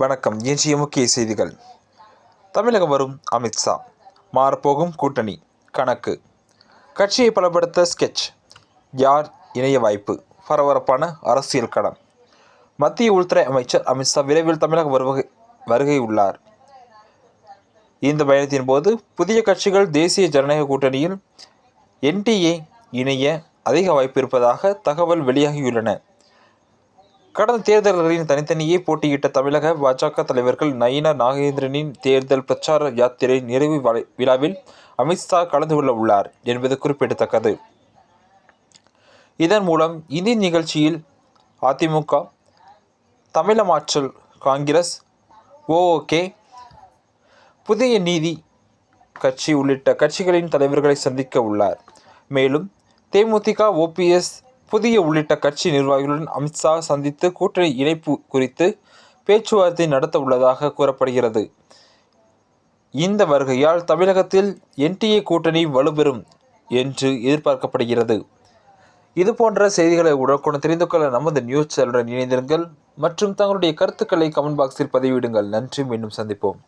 வணக்கம். இன்றைய முக்கிய செய்திகள். தமிழகம் வரும் அமித்ஷா மாறப்போகும் கூட்டணி. கணக்கு. கட்சியை பலப்படுத்த ஸ்கெட்ச் யார் இணைய வாய்ப்பு? பரபரப்பான அரசியல் களம். மத்திய உள்துறை அமைச்சர் அமித்ஷா விரைவில் தமிழகம் வருகை வருகை உள்ளார் இந்த பயணத்தின் போது புதிய கட்சிகள் தேசிய ஜனநாயக கூட்டணியில் என்டிஏ இணைய அதிக வாய்ப்பு இருப்பதாக தகவல் வெளியாகியுள்ளன. கடந்த தேர்தல்களில் தனித்தனியே போட்டியிட்ட தமிழக பாஜக தலைவர்கள் நயினா நாகேந்திரனின் தேர்தல் பிரச்சார யாத்திரை நிறைவு வலை- விழாவில் அமித்ஷா கலந்து கொள்ள உள்ளார் என்பது குறிப்பிடத்தக்கது. இதன் மூலம் இந்தி நிகழ்ச்சியில் அதிமுக தமிழமாற்றல் காங்கிரஸ் ஓஓகே புதிய நீதி கட்சி உள்ளிட்ட கட்சிகளின் தலைவர்களை சந்திக்க உள்ளார். மேலும் தேமுதிக ஓபிஎஸ் புதிய உள்ளிட்ட கட்சி நிர்வாகிகளுடன் அமித்ஷா சந்தித்து கூட்டணி இணைப்பு குறித்து பேச்சுவார்த்தை நடத்த உள்ளதாக கூறப்படுகிறது. இந்த வருகையால் தமிழகத்தில் என்டிஏ கூட்டணி வலுப்பெறும் என்று எதிர்பார்க்கப்படுகிறது. இது போன்ற செய்திகளை உடனுக்குடன் தெரிந்து கொள்ள நமது நியூஸ் சேனலுடன் இணைந்திருங்கள் மற்றும் தங்களுடைய கருத்துக்களை கமெண்ட் பாக்ஸில் பதிவிடுங்கள். நன்றி. மீண்டும் சந்திப்போம்.